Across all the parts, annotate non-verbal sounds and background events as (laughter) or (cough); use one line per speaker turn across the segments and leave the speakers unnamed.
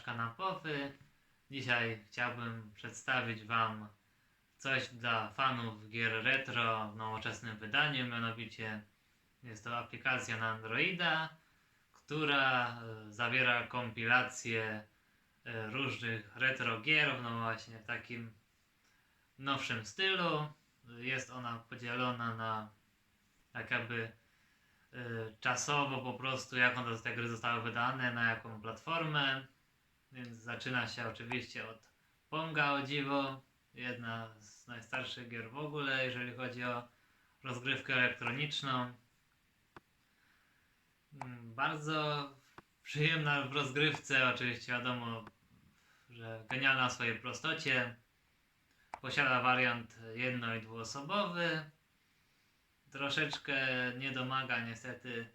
kanapowy. Dzisiaj chciałbym przedstawić Wam coś dla fanów gier retro w nowoczesnym wydaniu, mianowicie jest to aplikacja na Androida, która e, zawiera kompilację e, różnych retro gier, no właśnie w takim nowszym stylu. Jest ona podzielona na tak jakby y, czasowo po prostu, jak one te gry zostały wydane, na jaką platformę. Więc zaczyna się oczywiście od Ponga o dziwo, jedna z najstarszych gier w ogóle, jeżeli chodzi o rozgrywkę elektroniczną. Mm, Bardzo przyjemna w rozgrywce, oczywiście wiadomo, że genialna w swojej prostocie. Posiada wariant jedno- i dwuosobowy. Troszeczkę nie domaga niestety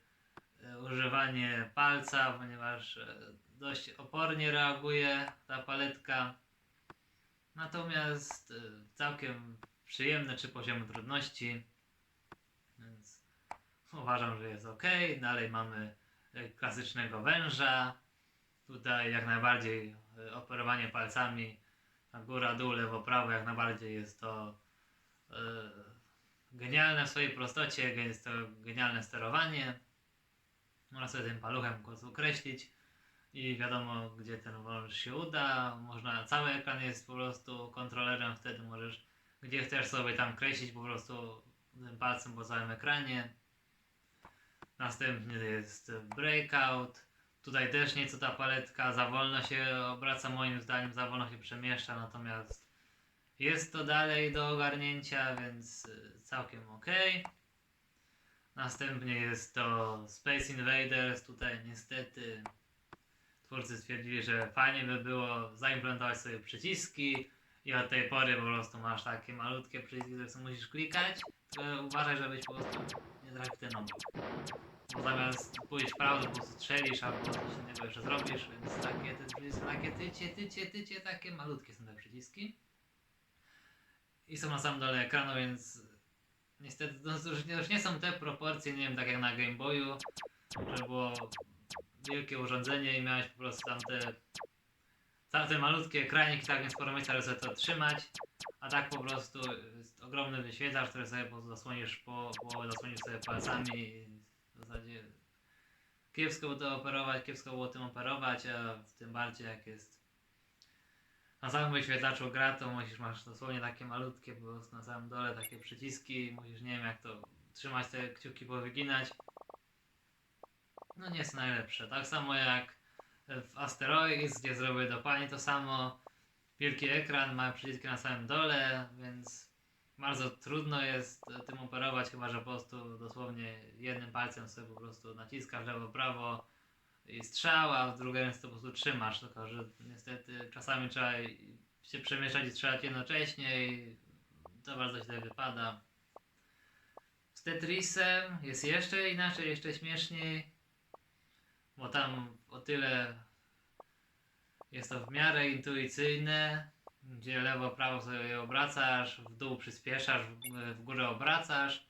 e, używanie palca, ponieważ e, dość opornie reaguje ta paletka. Natomiast e, całkiem przyjemne czy poziomu trudności. Więc uważam, że jest ok. Dalej mamy e, klasycznego węża. Tutaj jak najbardziej e, operowanie palcami na góra, dół, lewo, prawo, jak najbardziej jest to e, genialne w swojej prostocie, jest to genialne sterowanie. Można sobie tym paluchem ukreślić i wiadomo, gdzie ten wąż się uda. Można, cały ekran jest po prostu kontrolerem, wtedy możesz, gdzie chcesz sobie tam kreślić po prostu tym palcem po całym ekranie. Następnie jest breakout. Tutaj też nieco ta paletka za wolno się obraca, moim zdaniem za wolno się przemieszcza, natomiast jest to dalej do ogarnięcia, więc y, całkiem ok. Następnie jest to Space Invaders. Tutaj niestety twórcy stwierdzili, że fajnie by było zaimplementować sobie przyciski i od tej pory po prostu masz takie malutkie przyciski, które musisz klikać. Tylko uważaj, żebyś po prostu nie trafił ten obok. Bo zamiast pójść w prawo, to po prostu strzelisz, albo coś innego jeszcze zrobisz, więc takie te przyciski, takie tycie, tycie, tycie, takie malutkie są te przyciski. I są na samym dole ekranu, więc niestety nie- już nie są te proporcje, nie wiem, tak jak na Game Boyu, że było wielkie urządzenie i miałeś po prostu tam te całe te malutkie ekraniki, tak więc sporo miejsca, żeby to trzymać, a tak po prostu jest ogromny wyświetlacz, który sobie zasłonisz po połowę, zasłonisz sobie palcami i w zasadzie kiepsko było to operować, kiepsko było tym operować, a tym bardziej jak jest na samym wyświetlaczu gra, to musisz, masz dosłownie takie malutkie po prostu na samym dole takie przyciski, musisz nie wiem jak to trzymać te kciuki, powyginać. No nie jest najlepsze. Tak samo jak w Asteroids, gdzie zrobię dokładnie to samo. Wielki ekran, ma przyciski na samym dole, więc bardzo trudno jest tym operować, chyba że po prostu dosłownie jednym palcem sobie po prostu naciskasz lewo, prawo i strzał, a w drugiej ręce po prostu trzymasz, tylko że niestety czasami trzeba się przemieszczać i strzelać jednocześnie i to bardzo źle wypada. Z Tetrisem jest jeszcze inaczej, jeszcze śmieszniej, bo tam o tyle jest to w miarę intuicyjne, gdzie lewo, prawo sobie obracasz, w dół przyspieszasz, w, górę obracasz.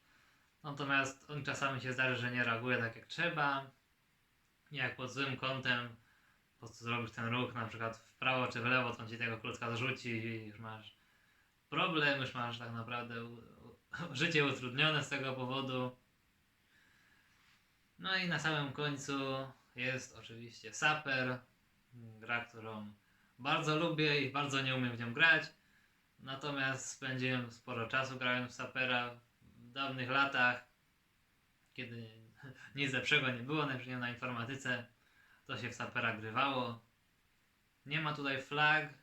Natomiast on czasami się zdarzy, że nie reaguje tak jak trzeba. Jak pod złym kątem po prostu zrobisz ten ruch, na przykład w prawo czy w lewo, to on ci tego klocka zrzuci i już masz problem, już masz tak naprawdę życie utrudnione z tego powodu. No i na samym końcu jest oczywiście Saper, gra, którą bardzo lubię i bardzo nie umiem w nią grać. Natomiast spędziłem sporo czasu grając w Sapera w dawnych latach, kiedy (laughs) nic lepszego nie było, najpierw na informatyce, to się w Sapera grywało. Nie ma tutaj flag,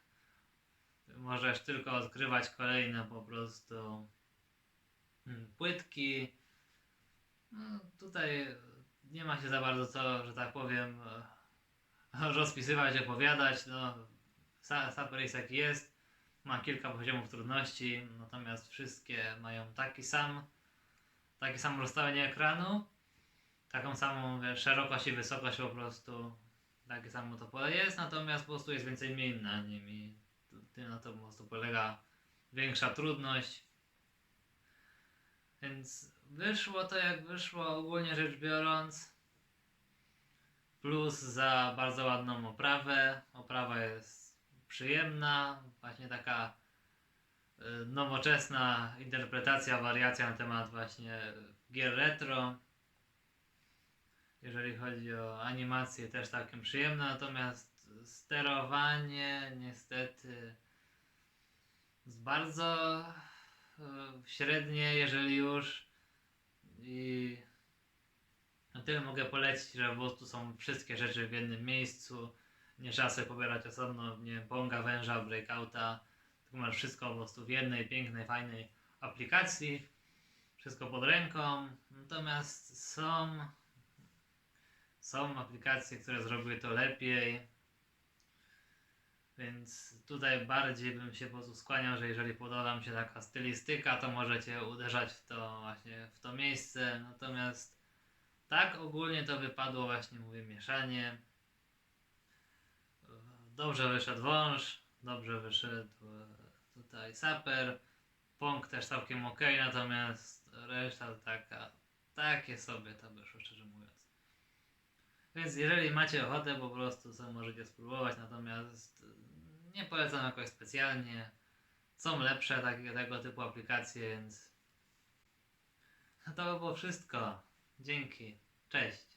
możesz tylko odkrywać kolejne po prostu mm, płytki. No, tutaj nie ma się za bardzo co, że tak powiem, e, rozpisywać, opowiadać. No, Saper jest jaki jest. Ma kilka poziomów trudności, natomiast wszystkie mają taki sam, takie samo rozstawienie ekranu, taką samą szerokość i wysokość po prostu, takie samo to pole jest, natomiast po prostu jest więcej min na nim i ty na to po prostu polega większa trudność. Więc wyszło to jak wyszło ogólnie rzecz biorąc. Plus za bardzo ładną oprawę. Oprawa jest przyjemna, właśnie taka y, nowoczesna interpretacja, wariacja na temat właśnie gier retro. Jeżeli chodzi o animację, też całkiem przyjemne, natomiast sterowanie niestety jest bardzo y, średnie, jeżeli już. I na tyle mogę polecić, że po prostu są wszystkie rzeczy w jednym miejscu. Nie trzeba sobie pobierać osobno, nie wiem, Ponga, węża, breakouta. Tylko masz wszystko po prostu w jednej pięknej, fajnej aplikacji. Wszystko pod ręką. Natomiast są są aplikacje, które zrobiły to lepiej. Więc tutaj bardziej bym się po skłaniał, że jeżeli podoba Wam się taka stylistyka, to możecie uderzać w to właśnie w to miejsce. Natomiast tak ogólnie to wypadło właśnie, mówię, mieszanie. Dobrze wyszedł wąż, dobrze wyszedł e, tutaj saper. Pong też całkiem ok, natomiast reszta taka, takie sobie to wyszło, szczerze mówiąc. Więc jeżeli macie ochotę, po prostu sobie możecie spróbować, natomiast y, nie polecam jakoś specjalnie. Są lepsze takie, tego typu aplikacje, więc to by było wszystko. Dzięki. Cześć.